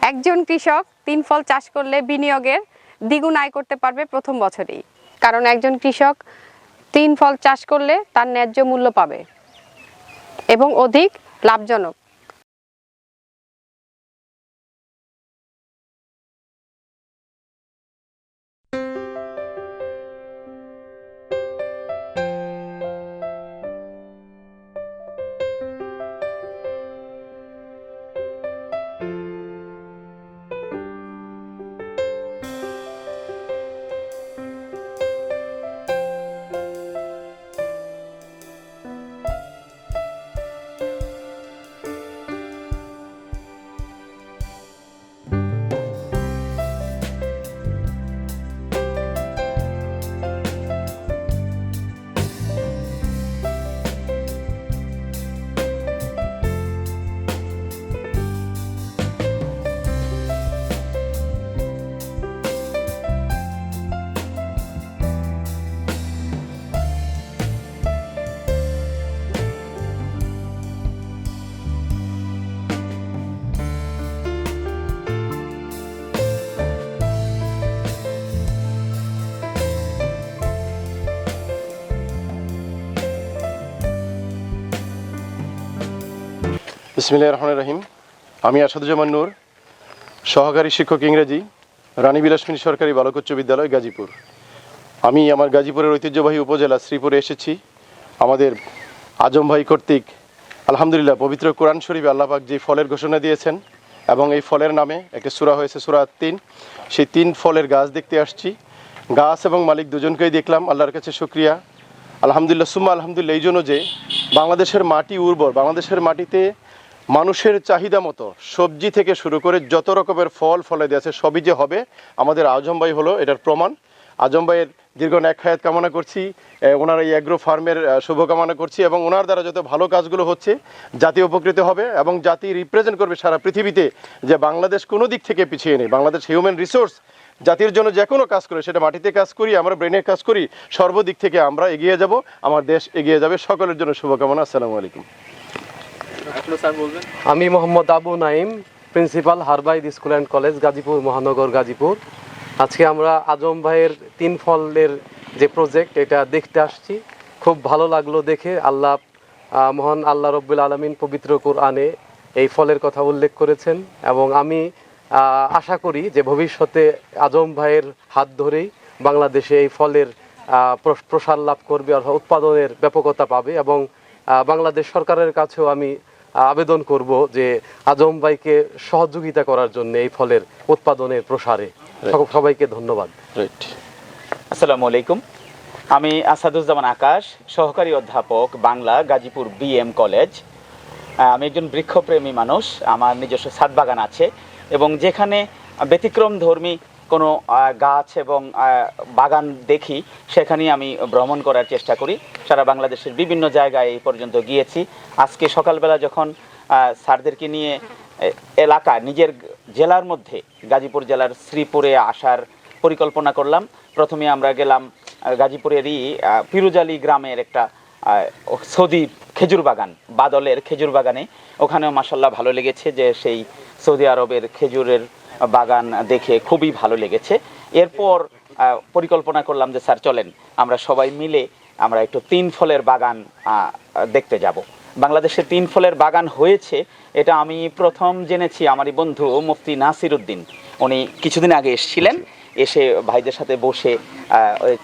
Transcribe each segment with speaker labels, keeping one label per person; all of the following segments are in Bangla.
Speaker 1: একজন কৃষক তিন ফল চাষ করলে বিনিয়োগের দ্বিগুণ আয় করতে পারবে প্রথম বছরেই। কারণ একজন কৃষক তিন ফল চাষ করলে তার ন্যায্য মূল্য পাবে এবং অধিক লাভজনক।
Speaker 2: বিসমিল্লাহ রহমান রহিম। আমি আসাদুজ্জামান নূর, সহকারী শিক্ষক ইংরেজি, রানী বিলাসমিনী সরকারি বালক উচ্চ বিদ্যালয় গাজীপুর। আমি আমার গাজীপুরের ঐতিহ্যবাহী উপজেলা শ্রীপুরে এসেছি। আমাদের আজম ভাই কর্তৃক আলহামদুলিল্লাহ পবিত্র কোরআন শরীফে আল্লাপাক যে ফলের ঘোষণা দিয়েছেন এবং এই ফলের নামে একটা সুরা হয়েছে সুরা তিন। সেই তিন ফলের গাছ দেখতে আসছি। গাছ এবং মালিক দুজনকেই দেখলাম, আল্লাহর কাছে শুক্রিয়া। আলহামদুলিল্লাহ, সুম্মা আলহামদুলিল্লাহ, এই জন্য যে বাংলাদেশের মাটি উর্বর, বাংলাদেশের মাটিতে মানুষের চাহিদা মতো সবজি থেকে শুরু করে যত রকমের ফল ফলে দিয়েছে সবই যে হবে, আমাদের আজম ভাই হলো এটার প্রমাণ। আজম ভাইয়ের দীর্ঘ ন্যাক হায়াত কামনা করছি ওনার এই অ্যাগ্রো ফার্মের শুভকামনা করছি এবং ওনার দ্বারা যত ভালো কাজগুলো হচ্ছে, জাতি উপকৃত হবে এবং জাতি রিপ্রেজেন্ট করবে সারা পৃথিবীতে যে বাংলাদেশ কোনো দিক থেকে পিছিয়ে নেই। বাংলাদেশ হিউম্যান রিসোর্স জাতির জন্য যে কোনো কাজ করে, সেটা মাটিতে কাজ করি, আমরা ব্রেনের কাজ করি, সর্বদিক থেকে আমরা এগিয়ে যাব, আমার দেশ এগিয়ে যাবে। সকলের জন্য শুভকামনা। আসসালামু আলাইকুম।
Speaker 3: আমি Mohammad Abu Naim principal Harbaid school and college, Gazipur, মহানগর গাজীপুর। আজকে আমরা আজম ভাইয়ের তিন ফলের যে প্রজেক্ট এটা দেখতে আসছি। খুব ভালো লাগল দেখে। আল্লাহ মহান আল্লাহ রব্বুল আলমিন পবিত্র কোরআনে এই ফলের কথা উল্লেখ করেছেন। এবং আমি আশা করি যে ভবিষ্যতে আজম ভাইয়ের হাত ধরেই বাংলাদেশে এই ফলের প্রস- প্রসার লাভ করবে অর্থাৎ উৎপাদনের ব্যাপকতা পাবে। এবং বাংলাদেশ সরকারের কাছেও আমি আবেদন করব যে আজম ভাইকে সহযোগিতা করার জন্য এই ফলের উৎপাদনের প্রসারে। সবাইকে ধন্যবাদ।
Speaker 4: আসসালামু আলাইকুম। আমি আসাদুজ্জামান আকাশ সহকারী অধ্যাপক বাংলা গাজীপুর বিএম কলেজ। আমি একজন বৃক্ষপ্রেমী মানুষ। আমার নিজস্ব ছাদ বাগান আছে এবং যেখানে ব্যতিক্রম ধর্মী কোনো গাছ এবং বাগান দেখি, সেখানেই আমি ভ্রমণ করার চেষ্টা করি। সারা বাংলাদেশের বিভিন্ন জায়গায় এই পর্যন্ত গিয়েছি। আজকে সকালবেলা যখন স্যারদেরকে নিয়ে এলাকা, নিজের জেলার মধ্যে, গাজীপুর জেলার শ্রীপুরে আসার পরিকল্পনা করলাম। প্রথমে আমরা গেলাম গাজীপুরেরই পিরুজালি গ্রামের একটা সৌদি খেজুর বাগান, বাদলের খেজুর বাগানে। ওখানেও মাসাল্লাহ ভালো লেগেছে যে সেই সৌদি আরবের খেজুরের বাগান দেখে খুবই ভালো লেগেছে। এরপর পরিকল্পনা করলাম যে, স্যার, চলেন, আমরা সবাই মিলে আমরা একটু তিন ফলের বাগান দেখতে যাব। বাংলাদেশে তিন ফলের বাগান হয়েছে, এটা আমি প্রথম জেনেছি আমারই বন্ধু মুফতি নাসির উদ্দিন। উনি কিছুদিন আগে এসেছিলেন, এসে ভাইদের সাথে বসে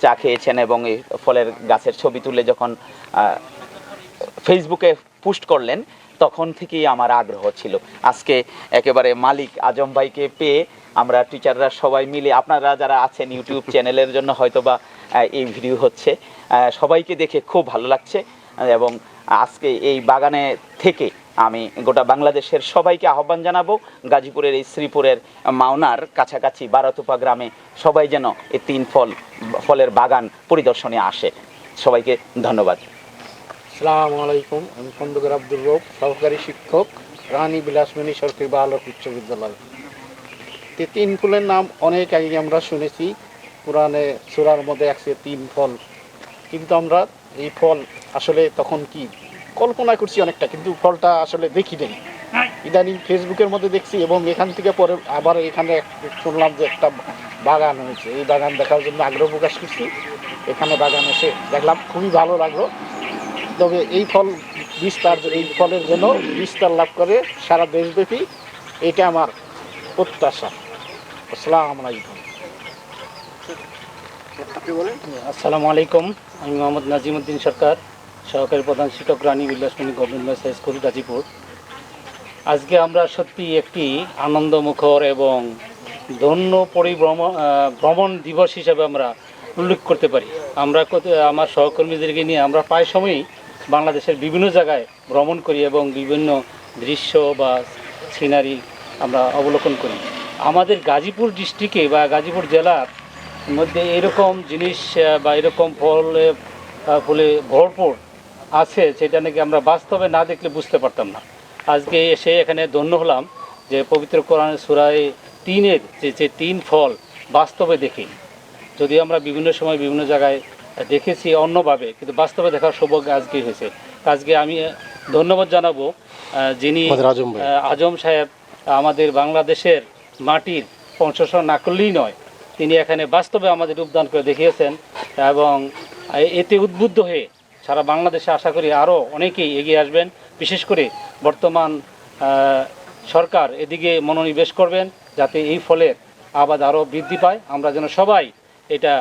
Speaker 4: চা খেয়েছেন এবং এই ফলের গাছের ছবি তুলে যখন ফেসবুকে পোস্ট করলেন তখন থেকেই আমার আগ্রহ ছিল। আজকে একেবারে মালিক আজম ভাইকে পেয়ে আমরা টিচাররা সবাই মিলে, আপনারা যারা আছেন ইউটিউব চ্যানেলের জন্য হয়তোবা এই ভিডিও হচ্ছে সবাইকে দেখে খুব ভালো লাগছে, এবং আজকে এই বাগানে থেকে আমি গোটা বাংলাদেশের সবাইকে আহ্বান জানাব, গাজীপুরের এই শ্রীপুরের মাওনার কাছাকাছি বারাতুপা গ্রামে সবাই যেন এই তিন ফল, ফলের বাগান পরিদর্শনে আসে। সবাইকে ধন্যবাদ।
Speaker 5: আসসালামু আলাইকুম, আমি খন্দকার আব্দুর রব, সহকারী শিক্ষক, রানী বিলাসমণি সরকারি বালক উচ্চ বিদ্যালয়। তে তিন ফুলের নাম অনেক আগে আমরা শুনেছি, পুরাণে সুরার মধ্যে আছে তিন ফল। কিন্তু আমরা এই ফল আসলে তখন কি? কল্পনা করছি অনেকটা, কিন্তু ফলটা আসলে দেখি নেই। ইদানিং ফেসবুকের মধ্যে দেখছি এবং এখান থেকে পরে আবার এখানে শুনলাম যে একটা বাগান হয়েছে। এই বাগান দেখার জন্য আগ্রহ প্রকাশ করছি। এখানে বাগান এসে দেখলাম, খুবই ভালো লাগল। তবে এই ফল বিস্তার এই ফলের জন্য বিস্তার লাভ করে সারা দেশব্যাপী এটা আমার প্রত্যাশা। আসসালাম আলাইকুম।
Speaker 6: আসসালামু আলাইকুম আমি মোহাম্মদ নাজিমুদ্দিন সরকার সহকারী প্রধান শিক্ষক Rani Bilasmoni government high school Gazipur. আজকে আমরা সত্যি একটি আনন্দমুখর এবং ধন্য পরিভ্রমণ ভ্রমণ দিবস হিসাবে আমরা উল্লেখ করতে পারি। আমরা আমার সহকর্মীদেরকে নিয়ে আমরা প্রায় সময়ই বাংলাদেশের বিভিন্ন জায়গায় ভ্রমণ করি এবং বিভিন্ন দৃশ্য বা সিনারি আমরা অবলোকন করি। আমাদের গাজীপুর ডিস্ট্রিক্টে বা গাজীপুর জেলার মধ্যে এরকম জিনিস বা এরকম ফলে ফুলে ভরপুর আছে সেটা নাকি আমরা বাস্তবে না দেখলে বুঝতে পারতাম না। আজকে এসে এখানে ধন্য হলাম যে পবিত্র কোরআন সুরায় তিনের যে যে তিন ফল বাস্তবে দেখি। যদিও আমরা বিভিন্ন সময় বিভিন্ন জায়গায় দেখেছি অন্যভাবে কিন্তু বাস্তবে দেখার সৌভাগ্য আজকে হয়েছে। আজকে আমি ধন্যবাদ জানাব যিনি
Speaker 2: আজম
Speaker 6: সাহেব আমাদের বাংলাদেশের মাটির প্রশংসা না করলেই নয় তিনি এখানে বাস্তবে আমাদের রূপদান করে দেখিয়েছেন এবং এতে উদ্বুদ্ধ হয়ে সারা বাংলাদেশে আশা করি আরও অনেকেই এগিয়ে আসবেন। বিশেষ করে বর্তমান সরকার এদিকে মনোনিবেশ করবেন যাতে এই ফলের আবাদ আরও বৃদ্ধি পায়। আমরা যেন সবাই এটা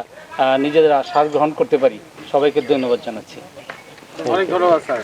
Speaker 6: নিজেরা শ্বাস গ্রহণ করতে পারি। সবাইকে ধন্যবাদ জানাচ্ছি।
Speaker 3: অনেক ধন্যবাদ স্যার।